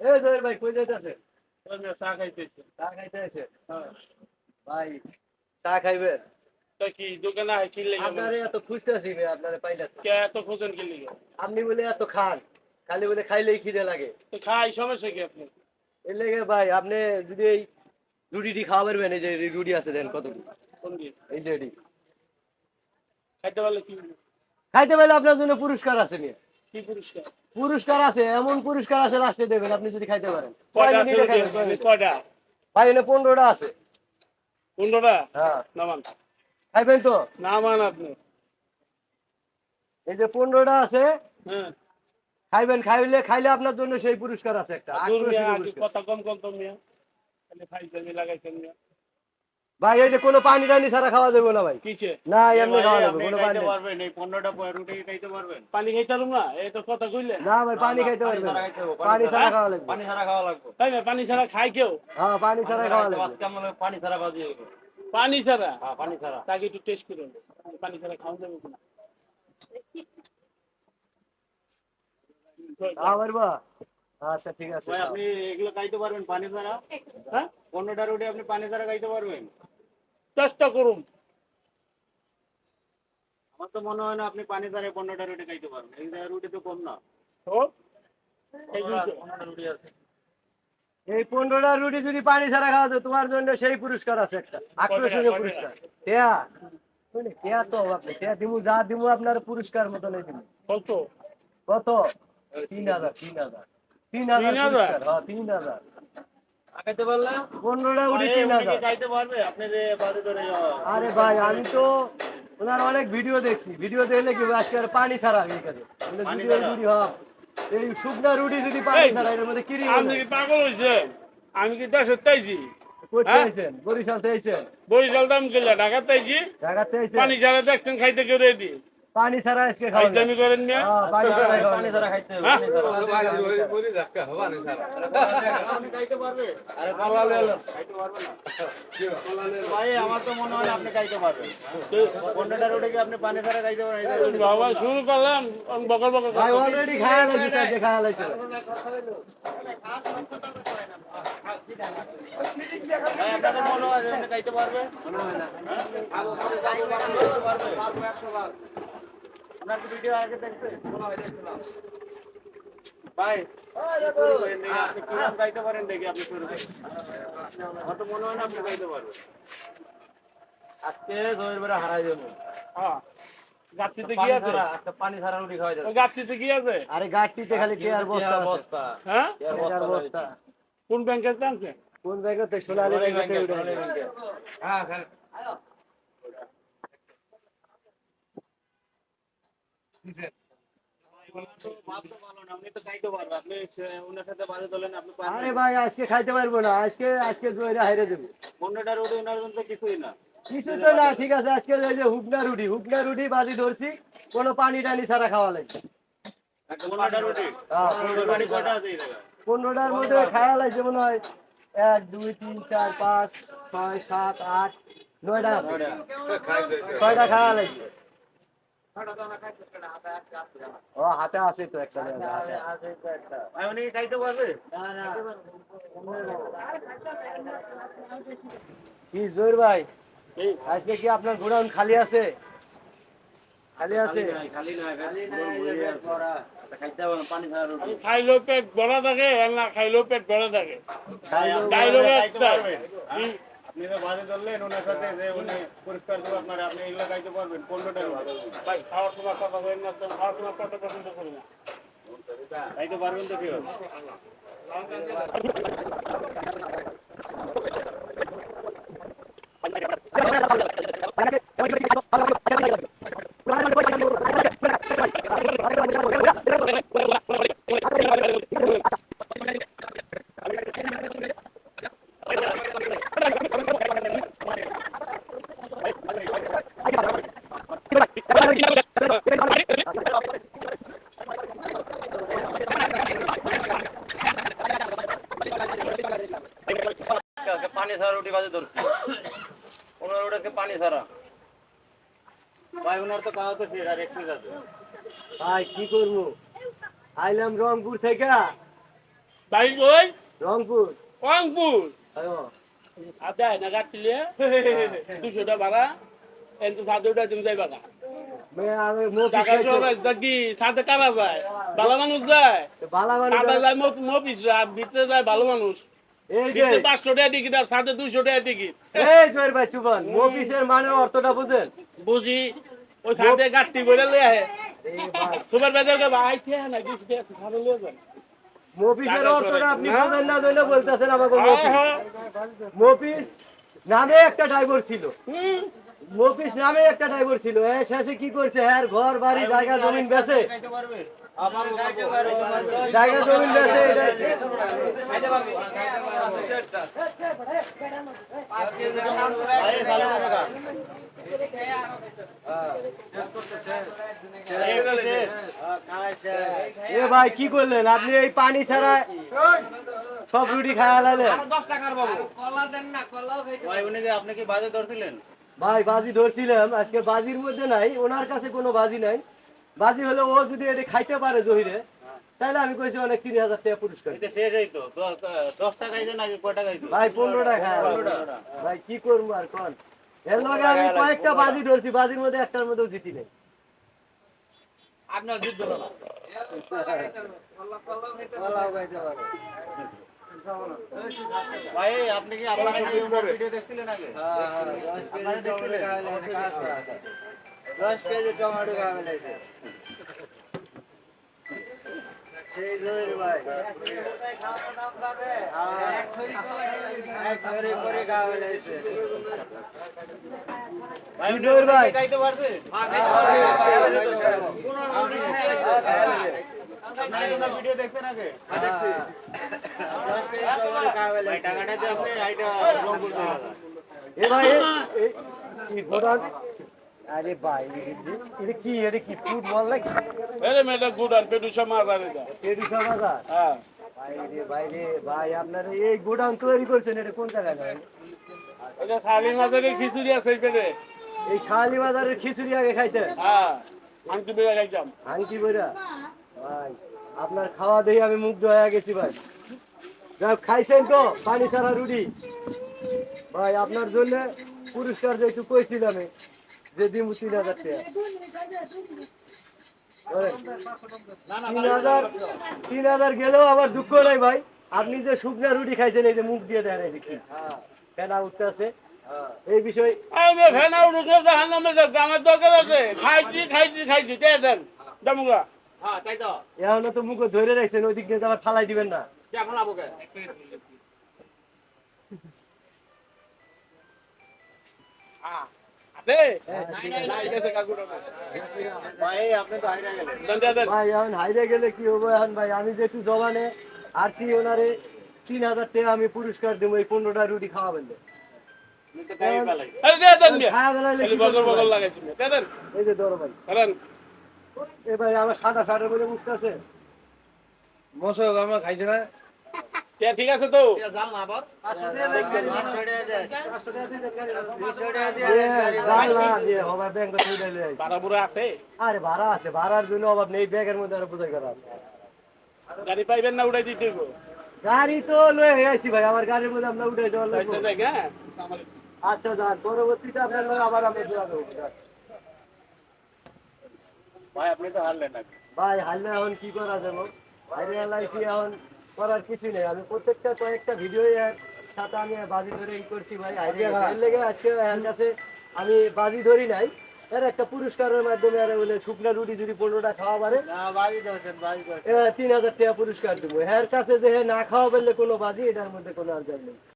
এই জয়ের ভাই কই যাইতাছে চা খাইতেছে। চা খাইতে হ্যাঁ। ভাই চা খাইবেন? কি দোকানে আয় কি লেগে আপনারে এত খুঁজতেছি ভাই আপনারে পাইলা কে এত খোঁজেন কি লেগে আপনি বলে এত খান খালি বলে খাইলেই খিদে লাগে। তো খাই সমস্যা কি আপনি এর লেগে ভাই আপনি যদি এই রুটিটি খাওয়া পারবেন এই যে রুটি আছে দেন কত কোন এই যে খাইতে পারলে কি? খাইতে পারলে আপনার জন্য পুরস্কার আছে নিয়ে কি পুরস্কার? পুরস্কার আছে এমন পুরস্কার আছে লাস্টে দেবেন আপনি যদি খাইতে পারেন। কয়টা ভাই এনে পনেরোটা আছে। পনেরোটা? হ্যাঁ। নামান। খাইবেন তো? নামান আপনি। এই যে পনেরোটা আছে হ্যাঁ। খাইবেন খাইলে খাইলে আপনার জন্য সেই পুরস্কার আছে একটা। কথা কম কম তো মিয়া। লাগাইছেন মিয়া। ভাই এই যে কোনো পানি টানি ছাড়া খাওয়া যাবে না ভাই। কিছে না এমনি খাওয়া যাবে কোনো পানি। পারবেন এই পনেরোটা রুটি খাইতে পারবেন। পানি খাইতে পারুম না? এই তো কথা কইলে না ভাই পানি খাইতে পারবেন। পানি ছাড়া খাওয়া লাগবে। পানি ছাড়া খাওয়া লাগবে। তাই না? পানি ছাড়া খায় কেউ? হ্যাঁ পানি ছাড়া খাওয়া লাগবে। আজকে আমরা পানি ছাড়া বাজিয়ে দেবো পানি ছাড়া? হ্যাঁ পানি ছাড়া। তাকে একটু টেস্ট করুন পানি ছাড়া খাওয়া যাবে কিনা? পারবা। আচ্ছা ঠিক আছে। আপনি এগুলো খাইতে পারবেন পানি ছাড়া? হ্যাঁ? পনেরোটা রুটি আপনি পানি ছাড়া খাইতে পারবেন? চেষ্টা করুন। আমার তো মনে হয় না আপনি পানি ছাড়া পনেরোটা রুটি খাইতে পারবেন। এই রুটি তো কম না। তো? এই পনেরোটা রুটি যদি পানি ছাড়া খাওয়া যায় তোমার জন্য সেই পুরস্কার আছে একটা। আকর্ষণীয়? পুরস্কার। টেয়া। টেয়া তো আপনি টেয়া দিমু যা দিমু আপনার পুরস্কার মতো নেই দিমু। কত? কত? তিন হাজার তিন হাজার। তিন হাজার তিন হাজার? পুরস্কার, তিন হাজার আগাইতে পারলে পনেরোটা উঠি ভাই, তিন উনি কি হাজার। খাইতে পারবে? আপনি যে বাদে ধরে আরে ভাই আমি তো ওনার অনেক ভিডিও দেখছি। ভিডিও দেখলে কি আজকে আর পানি ছাড়া এই কাজে। বলে যদি ওই ছাড়া? রুটি হয় এই শুকনা রুটি যদি পানি ছাড়া এর মধ্যে কিরি আপনি কি পাগল হয়েছে আমি কি তাইছি? হ্যাঁ? বরিশাল থেকে বরিশাল দাম গেলে ঢাকা তাইছি আইছেন পানি ছাড়া দেখছেন খাইতে কেউ রেডি পানি ছাড়া আজকে খাওয়া করেন না। হ্যাঁ, পানি ছাড়া খাওয়া পানি। ছাড়া খাইতে হবে। হ্যাঁ? পানি ছাড়া আপনি খাইতে পারবে? আরে লয়ে এলো। খাইতে পারবে না। ভাই আমার তো মনে হয় আপনি খাইতে পারবেন। পনেরোটা রুটি কি আপনি পানি ছাড়া খাইতে পারবেন তো বাবা শুরু করলাম। আমি বকর বকর ভাই অলরেডি খাওয়া লাগছে স্যার যে খাওয়া লাগছে। ভাই আপনাদের মনে হয় আপনি খাইতে পারবে আপনার কি ভিডিও আগে দেখছেন ভাই শুরু করেন দেখি, আপনি কীরকম গাইতে পারেন দেখি আপনি শুরু করেন। মনে হয় না আপনি গাইতে পারবেন। আজকে দইয়ের হারাই দেবো। হ্যাঁ গাছটিতে কি আছে? পানি যাবে। গাছটিতে কি আছে? আরে খালি টেয়ার বস্তা আছে। বস্তা। হ্যাঁ? বস্তা কোন ব্যাংকের আনছে কোন ব্যাংকে সোনালী ব্যাংকে হ্যাঁ হ্যাঁ ওনার তো ভাব তো ভালো না, আপনি তো গাইতে পারবেন আপনি সে- ওনার সাথে বাজে তোলেন আপনি আরে ভাই আজকে খাইতে পারব না। আজকে আজকে জয়রা হাইরে দেবো। পনেরোটা রুটি ওনার জন্য কিছুই না কিছু তো না ঠিক আছে আজকে ওই যে হুকনা রুটি। হুকনা রুটি বাজি ধরছি কোনো পানি টানি ছাড়া খাওয়া লাগছে হ্যাঁ, পনেরোটার মধ্যে খাওয়া লাগছে মনে হয় এক দুই তিন চার পাঁচ ছয় সাত আট নয়টা আছে। ছয়টা খাওয়া লাগছে। ও হাতে আছে তো একটা উনি কি খাইতে পারবে কি জোর ভাই? এই আজকে কি আপনার গোডাউন খালি আছে? খালি আছে? খালি না খালি না খাইলেও পেট ভরা থাকে আর না খাইলেও পেট ভরা থাকে। আপনি? হ্যাঁ? তো বাজে ধরলেন ওনার সাথে যে উনি পুরস্কার দেবো আপনার আপনি এগুলো গাইতে পারবেন পনেরোটা রুটি ভাই খাওয়ার সময় কথা বলেন না তো খাওয়ার সময় কথা পছন্দ করি না গাইতে পারবেন তো কি হবে পানি ছাড়া রুটি বাজে ধরছি। পনেরো রুটি আজকে পানি ছাড়া। ভাই ওনার তো খাওয়া তো শেষ আর একটু যাবে ভাই কি করব? আইলাম রংপুর থেকে। বাড়ি কই? রংপুর। রংপুর? আদায় না কাটলে দুশোটা ভাড়া। এনতো সাতটা তুমি যাই বাগা ভালো মানুষ যায়? বালা যায়। ভিতরে যায় ভালো মানুষ। এই যে ভিতরে পাঁচশো টাকা টিকিট আর সাথে দুইশো টাকা টিকিট। এই জয়ের ভাই চুবান মো মানে অর্থটা বুঝেন? বুঝি। ওই সাথে গাড়ি বলে লয়ে আহে। সুপার বাজারকে ভাই কে না কিছু কে সাথে লয়ে যান। মফিসের অর্থটা আপনি না বলতেছেন আমাকে মফিস মফিস নামে একটা ড্রাইভার ছিল। হুম। মফিস নামে একটা ড্রাইভার ছিল হ্যাঁ শেষে কি করছে? হ্যাঁ ঘর বাড়ি জায়গা জমিন বেছে। জায়গা জমিন। এ ভাই কি করলেন? আপনি এই পানি ছাড়া সব রুটি খাওয়া লাইলেন ভাই উনি আপনি কি বাজে ধরছিলেন ভাই বাজি ধরছিলাম আজকে বাজির মধ্যে নাই ওনার কাছে কোনো বাজি নাই বাজি হলে ও যদি এটা খাইতে পারে জহিরে তাহলে আমি কইছি অনেক তিন হাজার টাকা পুরস্কার ভাই পনেরো টাকা ভাই কি করব আর কোন এর লগে আমি কয়েকটা বাজি ধরছি বাজির মধ্যে একটার মধ্যেও জিতি নেই ভাই আপনি কি আপনার ভিডিও দেখছিলেন আগে? আপনারা দেখছিলেন? দশ কেজি টমেটো খাওয়া লাগছে সেই জহির ভাই। ভাই উনি জহির ভাই। খাইতে পারবে। ভিডিও দেখছেন আগে? ভাই আপনি আইটা রংপুর চলে যান। এ ভাই এ- এ- কি গোডান আরে ভাই এ- এটা কি এটা কি ফুটবল নাকি? এরে মেয়েটা গুড আর এটা। পেডিসা হ্যাঁ। ভাই রে ভাই রে ভাই আপনারা এই গোডাউন তৈরি করছেন এটা কোন জায়গায় ভাই? এটা শালি খিচুড়ি আছে এই এই শালি বাজারের খিচুড়ি আগে খাইতেন? হ্যাঁ আংটি বেড়ে খাইতাম। আংটি বইরা ভাই আপনার খাওয়া দেখে আমি মুগ্ধ হয়ে গেছি ভাই। যাক খাইছেন তো? পানি ছাড়া রুটি। ভাই, আপনার জন্য পুরস্কার যে কইছিলাম যে দিন তিন হাজার টাকা। তিন হাজার গেলেও আমার দুঃখ নাই ভাই। আপনি যে শুকনা রুটি খাইছেন, এই যে মুখ দিয়ে দেন এই দেখি ফেনা উঠতে আছে। এই বিষয় আমি ফেনা উঠে জাহান নামে আমার দরকার আছে। খাইছি খাইছি খাইছি দেন। জামুগা এখনও তো মুখ ধরে রাখছেন ওই দিক দিয়ে আবার ফালাই দিবেন না। আছে। নাই ভাই আপনি তো হাইরা গেলেন। দেন দেন দেন। ভাই এখন হাইরে গেলে কি হব এখন ভাই? আমি যেহেতু জবানে আছি ওনারে তিন হাজার টাকা আমি পুরস্কার দেবো এই পনেরোটা রুটি খাওয়াবেন। খাওয়া? লাগাইছি দেন এই যে ধরো ভাই। এ ভাই আমার সাদা শার্টের মধ্যে বুঝতে আছে। মশক আমার খাইছে না। ঠিক আছে তো? ভাড়া আছে? আরে ভাড়া আছে ভাড়ার জন্য অভাব নেই ব্যাগের মধ্যে আরও বোঝাই করা আছে। গাড়ি পাইবেন না দিতে গাড়ি তো লয়ে হয়ে আছি ভাই আমার গাড়ির মধ্যে আমরা উঠে দেওয়ার হ্যাঁ? আচ্ছা যান পরবর্তীতে আপনার আবার আমরা। ভাই আপনি তো হারলেন নাকি? ভাই হাল্লা এখন কি করা যাবে? এলাইসি এখন করার কিছু নেই। আমি প্রত্যেকটা কয়েকটা ভিডিও সাথে আমি বাজি ধরে ই করছি ভাই। হাইরে লেগে আজকে এর কাছে আমি বাজি ধরি নাই। এর একটা পুরস্কারের মাধ্যমে আর বলে শুকনা রুটি যদি পনেরোটা খাওয়া পারে তিন হাজার টাকা পুরস্কার দেবো। এর কাছে যে না খাওয়া বললে কোনো বাজি এটার মধ্যে কোনো আর যাই নেই।